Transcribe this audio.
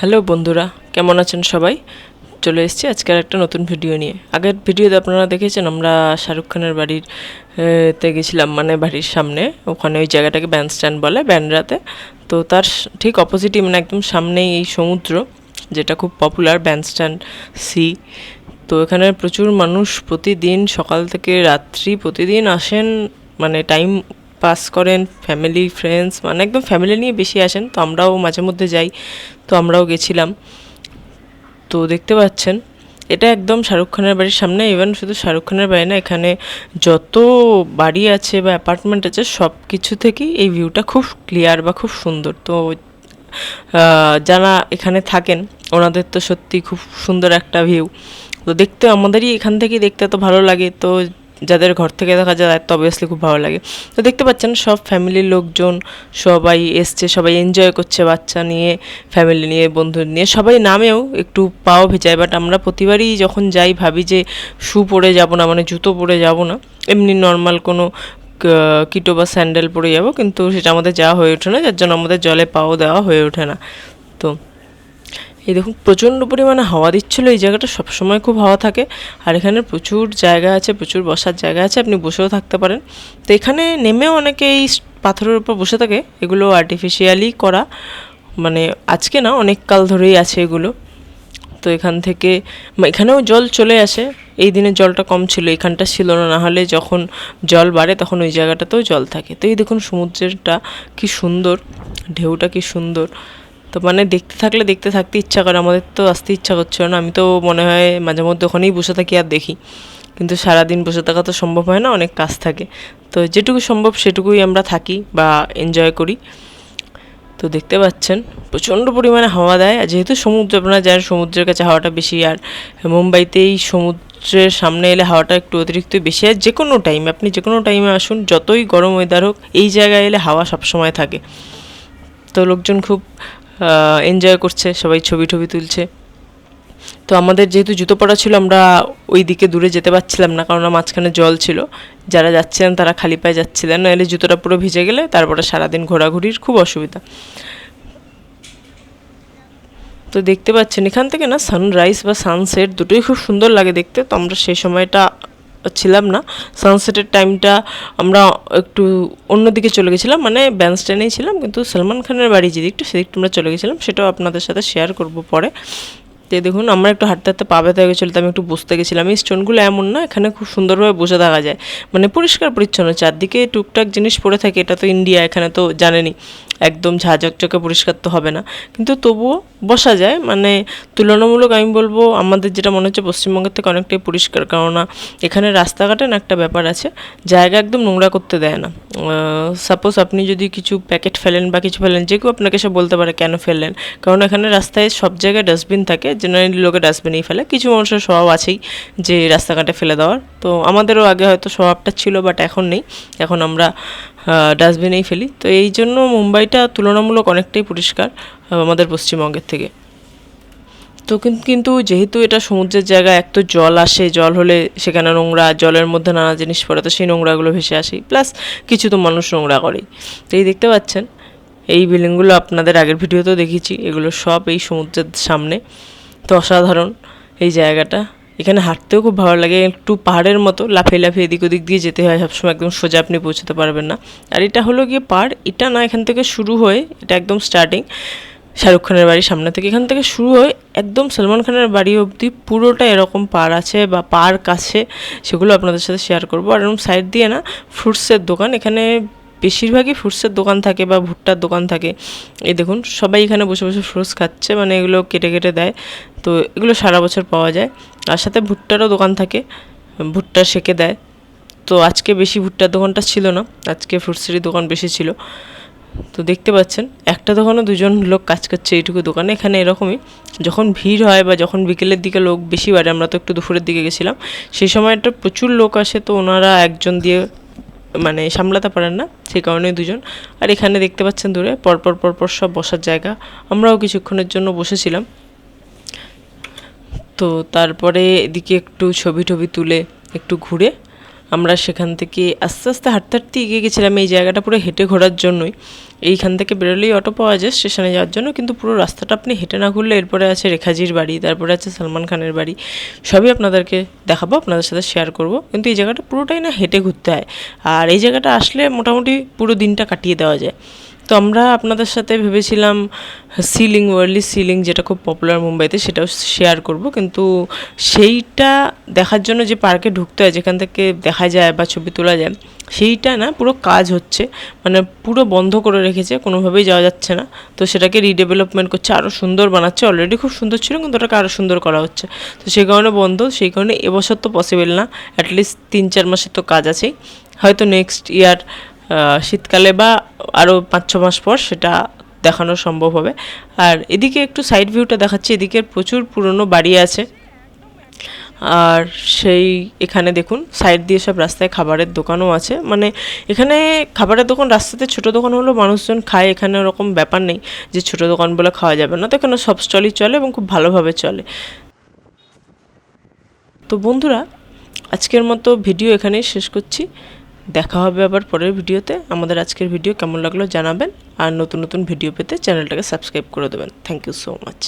Hello বন্ধুরা, কেমন আছেন সবাই? চলে এসেছি আজকের একটা নতুন ভিডিও নিয়ে। আগের ভিডিওতে আপনারা দেখেছেন, আমরা শাহরুখ খানের বাড়ির তে গেছিলাম মানে বাড়ির সামনে। ওখানে ওই জায়গাটাকে ব্যান্ড স্ট্যান্ড বলে ব্যান্ডরাতে তো তার ঠিক অপোজিটই মানে একদম সামনেই এই সমুদ্র, যেটা খুব পপুলার ব্যান্ড স্ট্যান্ড সি তো এখানে প্রচুর মানুষ প্রতিদিন সকাল থেকে রাত্রি প্রতিদিন আসেন মানে টাইম পাস করেন ফ্যামিলি ফ্রেন্ডস মানে একদম ফ্যামিলি নিয়ে বেশি আসেন। তো আমরাও মাঝে মধ্যে যাই, তো আমরাও গেছিলাম। তো দেখতে পাচ্ছেন, এটা একদম শাহরুখ খানের বাড়ির সামনে। ইভেন শুধু শাহরুখ খানের বাড়ি না, এখানে যত বাড়ি আছে বা অ্যাপার্টমেন্ট আছে সব কিছু থেকেই এই ভিউটা খুব ক্লিয়ার বা খুব সুন্দর। তো যারা এখানে থাকেন, ওনাদের তো সত্যি খুব সুন্দর একটা ভিউ তো দেখতে, আমাদেরই এখান থেকেই দেখতে তো ভালো লাগে। তো যাদের ঘর থেকে দেখা যায় তো অবভিয়াসলি খুব ভালো লাগে। তো দেখতে পাচ্ছেন, সব ফ্যামিলির লোকজন সবাই এসছে, সবাই এনজয় করছে বাচ্চা নিয়ে ফ্যামিলি নিয়ে, বন্ধু নিয়ে। সবাই নামেও একটু পাও ভেজায় বাট আমরা প্রতিবারই যখন যাই, ভাবি যে শু পরে যাব না মানে জুতো পরে যাব না। এমনি নর্মাল কোনো কিটো বা স্যান্ডেল পরে যাব, কিন্তু সেটা আমাদের যাওয়া হয়ে ওঠে না, যার জন্য আমাদের জলে পাও দেওয়া হয়ে ওঠে না। তো এই দেখুন, প্রচণ্ড পরিমাণে হাওয়া দিচ্ছিল। এই জায়গাটা সবসময় খুব হাওয়া থাকে। আর এখানে প্রচুর জায়গা আছে, প্রচুর বসার জায়গা আছে। আপনি বসেও থাকতে পারেন। তো এখানে নেমেও অনেকে এই পাথরের উপর বসে থাকে। এগুলো আর্টিফিশিয়ালি করা। মানে আজকে না, অনেক কাল ধরেই আছে এগুলো। তো এখান থেকে এখানেও জল চলে আসে। এই দিনে জলটা কম ছিল, এখানটা ছিল না। নাহলে যখন জল বাড়ে, তখন ওই জায়গাটাতেও জল থাকে। তো এই দেখুন, সমুদ্রেরটা কি সুন্দর, ঢেউটা কি সুন্দর। তো মানে দেখতে থাকলে দেখতে থাকতে ইচ্ছা করে, আমাদের তো আসতে ইচ্ছা করছিল না। আমি তো মনে হয় মাঝে মধ্যে ওখানেই বসে থাকি আর দেখি। কিন্তু সারাদিন বসে থাকা তো সম্ভব হয় না, অনেক কাজ থাকে। তো যেটুকু সম্ভব সেটুকুই আমরা থাকি বা এনজয় করি। তো দেখতে পাচ্ছেন, প্রচণ্ড পরিমাণে হাওয়া দেয়। আর যেহেতু সমুদ্র, আপনারা জানেন সমুদ্রের কাছে হাওয়াটা বেশি, আর মুম্বাইতেই সমুদ্রের সামনে এলে হাওয়াটা একটু অতিরিক্ত বেশি। আর যে কোনো টাইমে আপনি যে কোনো টাইমে আসুন, যতই গরম ওয়েদার হোক, এই জায়গায় এলে হাওয়া সবসময় থাকে। তো লোকজন খুব এনজয় করছে, সবাই ছবি টবি তুলছে। তো আমাদের যেহেতু জুতো পরা ছিল, আমরা ওই দিকে দূরে যেতে পারছিলাম না, কারণ মাঝখানে জল ছিল। যারা যাচ্ছিলেন, তারা খালি পায়ে যাচ্ছিলেন। নাহলে জুতোটা পুরো ভিজে গেলে তারপরে সারাদিন ঘোরাঘুরির খুব অসুবিধা। তো দেখতে পাচ্ছেন, এখান থেকে না সানরাইজ বা সানসেট দুটোই খুব সুন্দর লাগে দেখতে। তো আমরা সেই সময়টা ছিলাম না। সানসেটের টাইমটা আমরা একটু অন্যদিকে চলে গেছিলাম মানে ব্যান্ডস্ট্যান্ডেই ছিলাম, কিন্তু সলমান খানের বাড়ি যেদিকটা সেদিকটা আমরা চলে গেছিলাম, সেটাও আপনাদের সাথে শেয়ার করব পরে। তো দেখুন, আমরা একটু হাঁটতে হাঁটতে পা ব্যথা গেছিল, তো আমি একটু বসতে গেছিলাম। এই স্টোনগুলো এমন না, এখানে খুব সুন্দরভাবে বসে থাকা যায়। মানে পরিষ্কার পরিচ্ছন্ন, চারদিকে টুকটাক জিনিস পড়ে থাকে, এটা তো ইন্ডিয়া, এখানে তো জানেনই। একদম ঝাঁঝকচকে পরিষ্কার তো হবে না। কিন্তু তবুও বসা যায় মানে তুলনামূলক আমি বলব, আমাদের যেটা মনে হচ্ছে পশ্চিমবঙ্গের থেকে অনেকটাই পরিষ্কার। কেননা, এখানে রাস্তাঘাটে না একটা ব্যাপার আছে, জায়গা একদম নোংরা করতে দেয় না। সাপোজ আপনি যদি কিছু প্যাকেট ফেলেন বা কিছু ফেলেন, যে কেউ আপনাকে সে বলতে পারে কেন ফেললেন। কারণ এখানে রাস্তায় সব জায়গায় ডাস্টবিন থাকে জেনারেলি লোকে ডাস্টবিনেই ফেলে। কিছু মানুষের স্বভাব আছেই যে রাস্তাঘাটে ফেলে দেওয়ার। তো আমাদেরও আগে হয়তো স্বভাবটা ছিল বাট এখন নেই। এখন আমরা ডাস্টবিনেই ফেলি। তো এই জন্য মুম্বাইটা তুলনামূলক অনেকটাই পরিষ্কার আমাদের পশ্চিমবঙ্গের থেকে। তো কিন্তু যেহেতু এটা সমুদ্রের জায়গা এক তো জল আসে, জল হলে সেখানে নোংরা, জলের মধ্যে নানা জিনিস পড়ে, তো সেই নোংরাগুলো ভেসে আসে। প্লাস কিছু তো মানুষ নোংরা করেই। তো এই দেখতে পাচ্ছেন, এই বিল্ডিংগুলো আপনাদের আগের ভিডিওতেও দেখেছি এগুলো সব এই সমুদ্রের সামনে। তো অসাধারণ এই জায়গাটা। এখানে হাঁটতেও খুব ভালো লাগে, একটু পাহাড়ের মতো, লাফিয়ে লাফিয়ে এদিক ওদিক দিয়ে যেতে হয়, সবসময় একদম সোজা আপনি পৌঁছতে পারবেন না। আর এটা হলো গিয়ে পাহাড়, এটা না এখান থেকে শুরু হয়ে, এটা একদম স্টার্টিং শাহরুখ খানের বাড়ির সামনে থেকে। এখান থেকে শুরু হয়ে একদম সলমান খানের বাড়ি অবধি পুরোটা এরকম পার আছে বা পার্ক আছে, সেগুলো আপনাদের সাথে শেয়ার করব। আর এরকম সাইড দিয়ে না ফ্রুটসের দোকান, এখানে বেশিরভাগই ফ্রুটসের দোকান থাকে বা ভুট্টার দোকান থাকে। এই দেখুন, সবাই এখানে বসে বসে ফ্রুটস খাচ্ছে মানে এগুলো কেটে কেটে দেয়। তো এগুলো সারা বছর পাওয়া যায়। আর সাথে ভুট্টারও দোকান থাকে, ভুট্টা সেকে দেয়। তো আজকে বেশি ভুট্টার দোকানটা ছিল না, আজকে ফ্রুটসেরই দোকান বেশি ছিল। তো দেখতে পাচ্ছেন, একটা দোকানে দুজন লোক কাজ করছে এইটুকু দোকানে। এখানে এরকমই, যখন ভিড় হয় বা যখন বিকেলের দিকে লোক বেশি বাড়ে, আমরা তো একটু দুপুরের দিকে গেছিলাম, সেই সময়টা প্রচুর লোক আসে, তো ওনারা একজন দিয়ে মানে সামলাতে পারেন না, সেই কারণে দুজন। আর এখানে দেখতে পাচ্ছেন দূরে, পরপর পরপর সব বসার জায়গা। আমরাও কিছুক্ষণের জন্য বসেছিলাম। তো তারপরে এদিকে একটু ছবি টবি তুলে একটু ঘুরে আমরা সেখান থেকে আস্তে আস্তে হাঁটতে হাঁটতে এগিয়ে গেছিলাম। এই জায়গাটা পুরো হেঁটে ঘোরার জন্যই। এইখান থেকে বেরোলেই অটো পাওয়া যায় স্টেশনে যাওয়ার জন্য, কিন্তু পুরো রাস্তাটা আপনি হেঁটে না ঘুরলে এরপরে আছে রেখাজির বাড়ি, তারপরে আছে সালমান খানের বাড়ি। সবই আপনাদেরকে দেখাবো, আপনাদের সাথে শেয়ার করব। কিন্তু এই জায়গাটা পুরোটাই না হেঁটে ঘুরতে হয়। আর এই জায়গাটা আসলে মোটামুটি পুরো দিনটা কাটিয়ে দেওয়া যায়। তো আমরা আপনাদের সাথে ভেবেছিলাম সিলিং ওয়ার্লি সিলিং যেটা খুব পপুলার মুম্বাইতে, সেটাও শেয়ার করব। কিন্তু সেইটা দেখার জন্য যে পার্কে ঢুকতে হয়, যেখান থেকে দেখা যায় বা ছবি তোলা যায়, সেইটা না পুরো কাজ হচ্ছে। মানে পুরো বন্ধ করে রেখেছে, কোনোভাবেই যাওয়া যাচ্ছে না। তো সেটাকে রিডেভেলপমেন্ট করছে আরও সুন্দর বানাচ্ছে। অলরেডি খুব সুন্দর ছিল, কিন্তু ওটাকে আরও সুন্দর করা হচ্ছে। তো সেই কারণে বন্ধ, সেই কারণে এবছর তো পসিবল না। অ্যাটলিস্ট তিন চার মাসের তো কাজ আছেই। হয়তো নেক্সট ইয়ার শীতকালে বা আরও পাঁচ ছ মাস পর সেটা দেখানো সম্ভব হবে। আর এদিকে একটু সাইড ভিউটা দেখাচ্ছি, এদিকে প্রচুর পুরনো বাড়ি আছে। আর সেই এখানে দেখুন সাইড দিয়ে সব রাস্তায় খাবারের দোকানও আছে। মানে এখানে খাবারের দোকান, রাস্তাতে ছোট দোকান হলেও মানুষজন খায়, এখানে ওরকম ব্যাপার নেই যে ছোট দোকান বলে খাওয়া যাবে না। তো এখানে সব স্টলই চলে এবং খুব ভালোভাবে চলে। তো বন্ধুরা, আজকের মতো ভিডিও এখানেই শেষ করছি। দেখা হবে আবার পরের ভিডিওতে। আমাদের আজকের ভিডিও কেমন লাগল জানাবেন। আর নতুন নতুন ভিডিও পেতে চ্যানেলটাকে সাবস্ক্রাইব করে দেবেন। Thank you so much